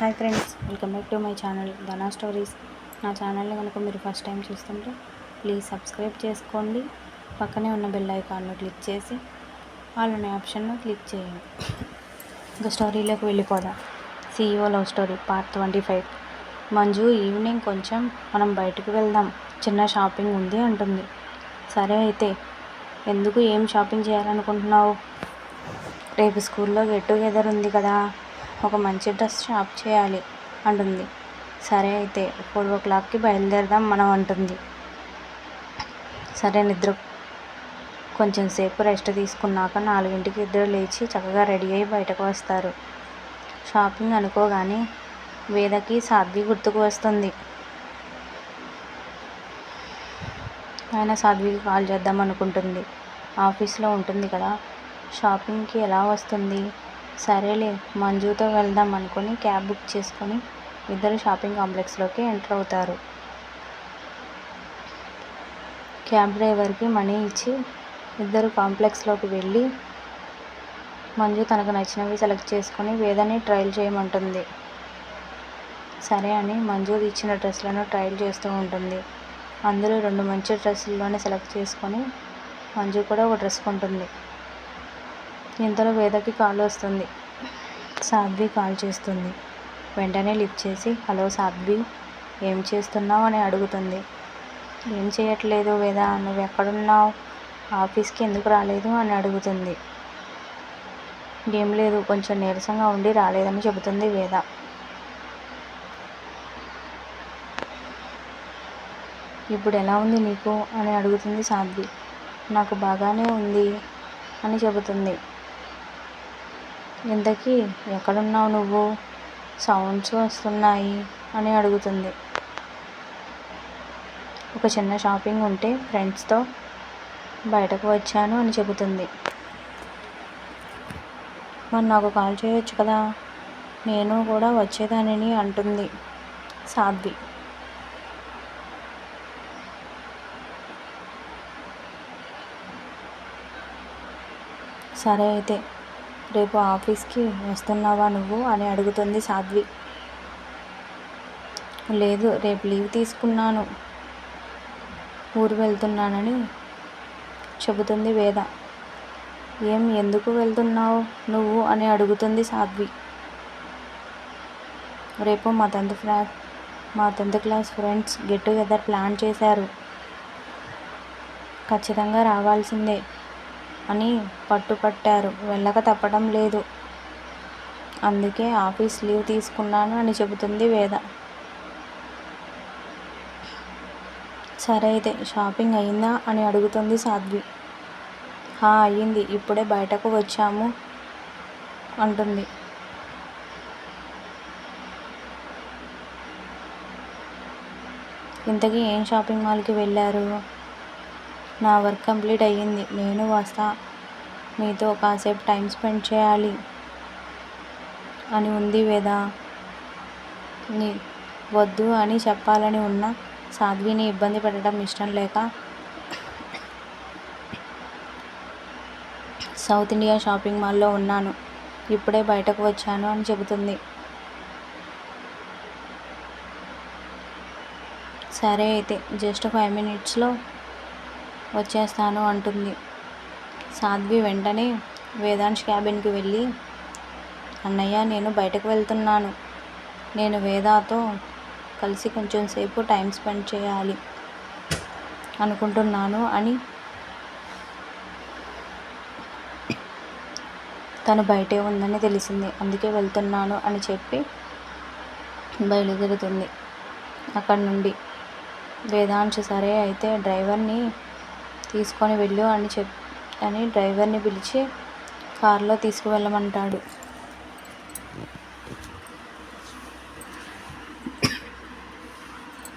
Hi friends welcome back to my channel Dhana stories. నా ఛానల్ని కనుక మీరు ఫస్ట్ టైం చూస్తుంటే ప్లీజ్ సబ్స్క్రైబ్ చేసుకోండి. పక్కనే ఉన్న బెల్ ఐకాన్ను క్లిక్ చేసి ఆల్ అనే ఆప్షన్ను క్లిక్ చేయండి. ఇంకా స్టోరీలోకి వెళ్ళిపోదాం. CEO love story part twenty five. Manju evening కొంచెం మనం బయటకు వెళ్దాం. చిన్న షాపింగ్ ఉంది అంటుంది. సరే అయితే ఎందుకు ఏం షాపింగ్ చేయాలనుకుంటున్నావు? రేపు స్కూల్లో గెట్ టుగెదర్ ఉంది కదా. ఒక మంచి డ్రెస్ షాప్ చేయాలి అంటుంది. సరే అయితే ఫోర్ ఓ క్లాక్కి బయలుదేరదాం మనం అంటుంది. సరే నిద్ర కొంచెం సేపు రెస్ట్ తీసుకున్నాక నాలుగింటికి ఇద్దరు లేచి చక్కగా రెడీ అయ్యి బయటకు వస్తారు. షాపింగ్ అనుకోగానే వేదకి సాధ్వి గుర్తుకు వస్తుంది. ఆయన సాధ్వికి కాల్ చేద్దాం అనుకుంటుంది. ఆఫీస్లో ఉంటుంది కదా షాపింగ్కి ఎలా వస్తుంది? సరేలే మంజుతో వెళ్దాం అనుకుని క్యాబ్ బుక్ చేసుకొని ఇద్దరు షాపింగ్ కాంప్లెక్స్లోకి ఎంటర్ అవుతారు. క్యాబ్ డ్రైవర్కి మనీ ఇచ్చి ఇద్దరు కాంప్లెక్స్లోకి వెళ్ళి మంజు తనకు నచ్చినవి సెలెక్ట్ చేసుకొని వేదని ట్రయల్ చేయమంటుంది. సరే అని మంజు ఇచ్చిన డ్రెస్లను ట్రయల్ చేస్తూ ఉంటుంది. అందులో రెండు మంచి డ్రెస్సుల్లోనే సెలెక్ట్ చేసుకొని మంజు కూడా ఒక డ్రెస్ కొంటుంది. ఇంతలో వేదకి కాల్ వస్తుంది. సాధ్వి కాల్ చేస్తుంది. వెంటనే లిఫ్ట్ చేసి హలో సాధ్వి ఏం చేస్తున్నావు? అని అడుగుతుంది. ఏం చేయట్లేదు వేద నువ్వు ఎక్కడున్నావు? ఆఫీస్కి ఎందుకు రాలేదు? అని అడుగుతుంది. ఏం లేదు కొంచెం నీరసంగా ఉండి రాలేదని చెబుతుంది వేద. ఇప్పుడు ఎలా ఉంది నీకు? అని అడుగుతుంది సాధ్వి. నాకు బాగానే ఉంది అని చెబుతుంది. ఇంతకీ ఎక్కడున్నావు నువ్వు? సౌండ్స్ వస్తున్నాయి అని అడుగుతుంది. ఒక చిన్న షాపింగ్ ఉంటే ఫ్రెండ్స్తో బయటకు వచ్చాను అని చెబుతుంది. మరి నాకు కాల్ చేయొచ్చు కదా? నేను కూడా వచ్చేదానిని అంటుంది సాధ్వి. సరే అయితే. రేపు ఆఫీస్కి వస్తున్నావా నువ్వు? అని అడుగుతుంది సాధ్వి. లేదు రేపు లీవ్ తీసుకున్నాను. ఊరు వెళ్తున్నానని చెబుతుంది వేద. ఏం ఎందుకు వెళ్తున్నావు నువ్వు? అని అడుగుతుంది సాధ్వి. రేపు మా టెన్త్ క్లాస్ మా tenth class friends get together plan చేశారు. ఖచ్చితంగా రావాల్సిందే. అని పట్టుపట్టారు. వెళ్ళక తప్పడం లేదు. అందుకే ఆఫీస్ లీవ్ తీసుకున్నాను అని చెబుతుంది వేద. సరే అయితే షాపింగ్ అయిందా అని అడుగుతుంది సాధ్వి. హా అయ్యింది. ఇప్పుడే బయటకు వచ్చాము అంటుంది. ఇంతకీ ఏం షాపింగ్ మాల్కి వెళ్ళారు? నా వర్క్ కంప్లీట్ అయ్యింది. నేను వస్తా మీతో కాసేపు టైం స్పెండ్ చేయాలి అని ఉంది వేద? నీ వద్దు అని చెప్పాలని ఉన్న సాధ్విని ఇబ్బంది పెట్టడం ఇష్టం లేక సౌత్ ఇండియా షాపింగ్ మాల్లో ఉన్నాను. ఇప్పుడే బయటకు వచ్చాను అని చెబుతుంది. సరే అయితే జస్ట్ ఫైవ్ మినిట్స్లో వచ్చేస్తాను అంటుంది. సాధ్వి వెంటనే వేదాంశ్ క్యాబిన్కి వెళ్ళి అన్నయ్య నేను బయటకు వెళ్తున్నాను. నేను వేదాతో కలిసి కొంచెం సేపు టైం స్పెండ్ చేయాలి అనుకుంటున్నాను అని తను బయటే ఉందని తెలిసింది. అందుకే వెళ్తున్నాను అని చెప్పి బయలుదేరుతుంది. అక్కడి నుండి వేదాంశ సరే అయితే డ్రైవర్ని తీసుకొని వెళ్ళు అని చెప్ అని డ్రైవర్ని పిలిచి కారులో తీసుకువెళ్ళమంటాడు.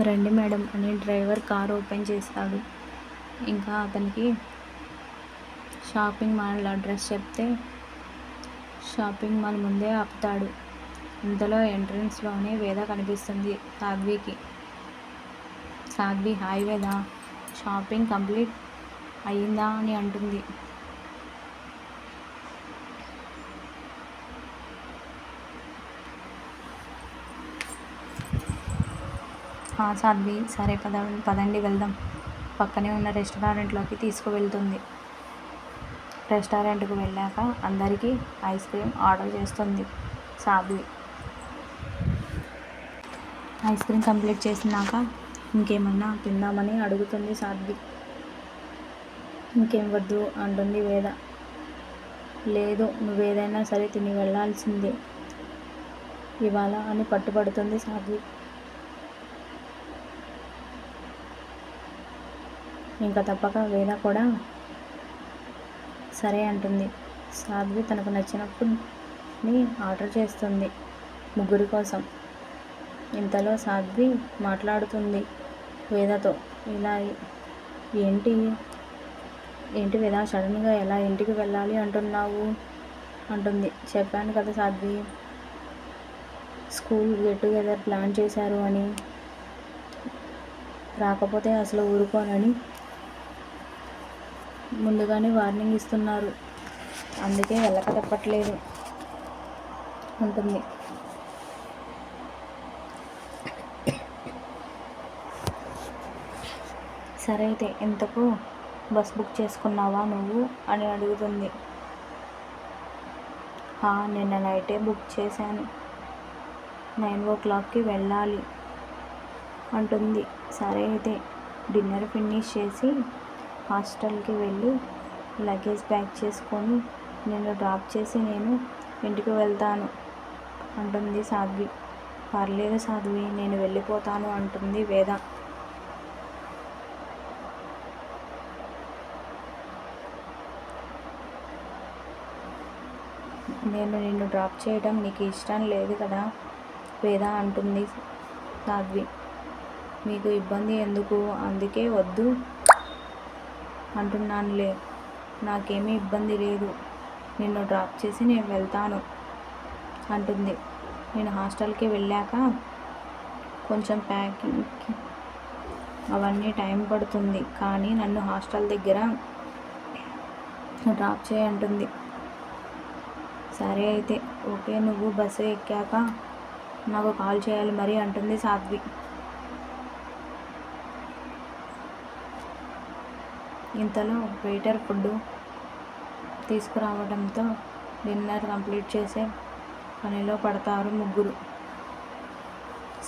రండి మేడం అని డ్రైవర్ కార్ ఓపెన్ చేస్తాడు. ఇంకా అతనికి షాపింగ్ మాల్ అడ్రస్ చెప్తే షాపింగ్ మాల్ ముందే ఆపుతాడు. ఇంతలో ఎంట్రన్స్లోనే వేద కనిపిస్తుంది సాధ్వికి. Sadhvi hi Veda. Shopping complete. అయ్యిందా అని అంటుంది. సాధ్వి సరే పద పదండి వెళ్దాం. పక్కనే ఉన్న రెస్టారెంట్లోకి తీసుకువెళ్తుంది. రెస్టారెంట్కి వెళ్ళాక అందరికీ ఐస్ క్రీమ్ ఆర్డర్ చేస్తుంది సాధ్వి. ఐస్ క్రీమ్ కంప్లీట్ చేసినాక ఇంకేమన్నా తిందామని అడుగుతుంది సాధ్వి. ఇంకేం వద్దు అంటుంది వేద. లేదు నువ్వేదైనా సరే తిని వెళ్ళాల్సిందే. ఇవాళ అని పట్టుబడుతుంది సాధ్వి. ఇంకా తప్పక వేద కూడా సరే అంటుంది. సాధ్వి తనకు నచ్చిన ఫుడ్ని ఆర్డర్ చేస్తుంది ముగ్గురి కోసం. ఇంతలో సాధ్వి మాట్లాడుతుంది వేదతో. ఇలా ఏంటి? ఏంటి వేద? సడన్గా ఎలా ఇంటికి వెళ్ళాలి అంటున్నావు? అంటుంది. చెప్పాను కదా Sadhvi. School get together plan చేశారు అని. రాకపోతే అసలు ఊరుకోనని ముందుగానే వార్నింగ్ ఇస్తున్నారు. అందుకే వెళ్ళక తప్పట్లేదు ఉంటుంది సరే అయితే ఇంతకు బస్ బుక్ చేసుకున్నావా నువ్వు? అని అడుగుతుంది. నిన్న నైటే బుక్ చేశాను. నైన్ ఓ క్లాక్కి వెళ్ళాలి అంటుంది. సరే అయితే డిన్నర్ ఫినిష్ చేసి హాస్టల్కి వెళ్ళి లగేజ్ ప్యాక్ చేసుకొని నిన్ను డ్రాప్ చేసి నేను ఇంటికి వెళ్తాను అంటుంది సాధ్వి. పర్లేదు సాధ్వి నేను వెళ్ళిపోతాను అంటుంది వేద. నేను నిన్ను డ్రాప్ చేయడం నీకు ఇష్టం లేదు కదా? వేద అంటుంది సాధ్వి. మీకు ఇబ్బంది ఎందుకు? అందుకే వద్దు అంటున్నానులే. నాకేమీ ఇబ్బంది లేదు. నిన్ను డ్రాప్ చేసి నేను వెళ్తాను అంటుంది. నేను హాస్టల్కి వెళ్ళాక కొంచెం ప్యాకింగ్ అవన్నీ టైం పడుతుంది. కానీ నన్ను హాస్టల్ దగ్గర డ్రాప్ చేయంటుంది సరే అయితే. ఓకే నువ్వు బస్సు ఎక్కాక నాకు కాల్ చేయాలి మరి అంటుంది సాధ్వి. ఇంతలో వెయిటర్ ఫుడ్ తీసుకురావడంతో డిన్నర్ కంప్లీట్ చేసే పనిలో పడతారు ముగ్గురు.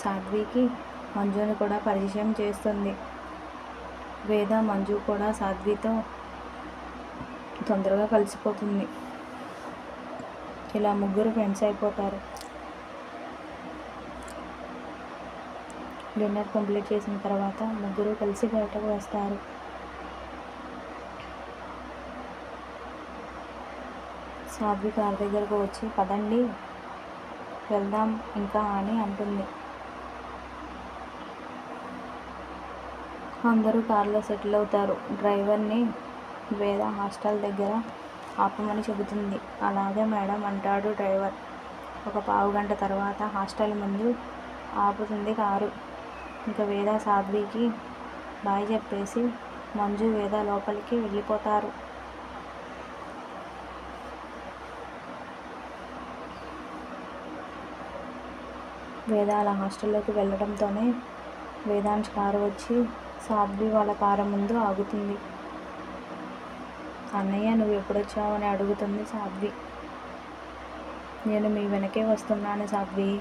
సాధ్వికి మంజుని కూడా పరిచయం చేస్తుంది. వేద మంజు కూడా సాధ్వితో తొందరగా కలిసిపోతుంది. ఇలా ముగ్గురు ఫ్రెండ్స్ అయిపోతారు. డిన్నర్ కంప్లీట్ చేసిన తర్వాత ముగ్గురు కలిసి బయటకు వస్తారు. సాధ్వి కార్ దగ్గరకు వచ్చి పదండి వెళ్దాం ఇంకా అని అంటుంది. అందరూ కార్లో సెటిల్ అవుతారు. డ్రైవర్ని వేద హాస్టల్ దగ్గర ఆపమని చెబుతుంది. అలాగే మేడం అంటాడు డ్రైవర్. ఒక పావు గంట తర్వాత హాస్టల్ ముందు ఆపుతుంది కారు. ఇంకా వేద సాధ్వికి బాయ్ చెప్పేసి మంజు వేద లోపలికి వెళ్ళిపోతారు. వేద అలా హాస్టల్లోకి వెళ్ళడంతోనే వేదాంశ్ కారు వచ్చి సాధ్వి వాళ్ళ కారు ముందు ఆగుతుంది. అన్నయ్య నువ్వు ఎప్పుడొచ్చావు అని అడుగుతుంది సాధ్వి. నేను మీ వెనకే వస్తున్నాను సాధ్వి.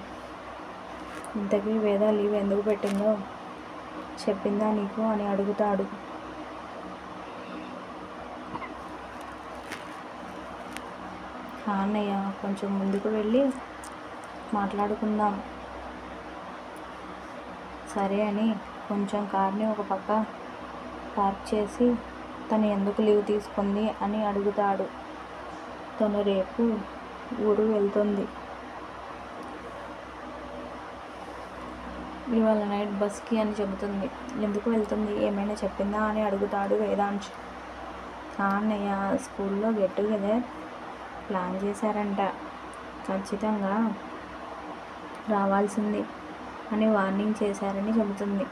ఇంతకీ వేద లీవ్ ఎందుకు పెట్టిందో చెప్పిందా నీకు అని అడుగుతాడు. అన్నయ్య కొంచెం ముందుకు వెళ్ళి మాట్లాడుకుందాం. సరే అని కొంచెం కార్ని ఒక పక్క పార్క్ చేసి తను ఎందుకు లీవ్ తీసుకుంది అని అడుగుతాడు. తను రేపు ఊరు వెళ్తుంది. ఇవాళ నైట్ బస్కి అని చెబుతుంది. ఎందుకు వెళ్తుంది? ఏమైనా చెప్పిందా అని అడుగుతాడు వేదాంశ్. అన్నయ్య స్కూల్లో గెట్ టుగెదర్ ప్లాన్ చేశారంట. ఖచ్చితంగా రావాల్సింది అని వార్నింగ్ చేశారని చెబుతుంది.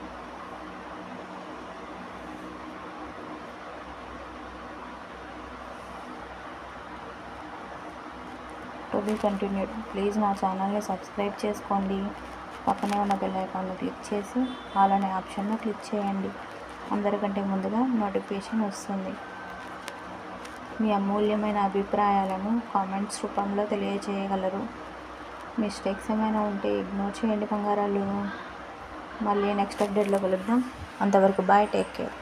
టు బీ కంటిన్యూడ్ ప్లీజ్ నా ఛానల్ని సబ్స్క్రైబ్ చేసుకోండి. పక్కనే ఉన్న బెల్ ఐకాన్ను క్లిక్ చేసి ఆల్ అనే ఆప్షన్ను క్లిక్ చేయండి. అందరికంటే ముందుగా నోటిఫికేషన్ వస్తుంది. మీ అమూల్యమైన అభిప్రాయాలను కామెంట్స్ రూపంలో తెలియజేయగలరు మిస్టేక్స్ ఏమైనా ఉంటే ఇగ్నోర్ చేయండి బంగారాలు మళ్ళీ నెక్స్ట్ అప్డేట్లో కలుద్దాం. అంతవరకు బాయ్ టేక్ కేర్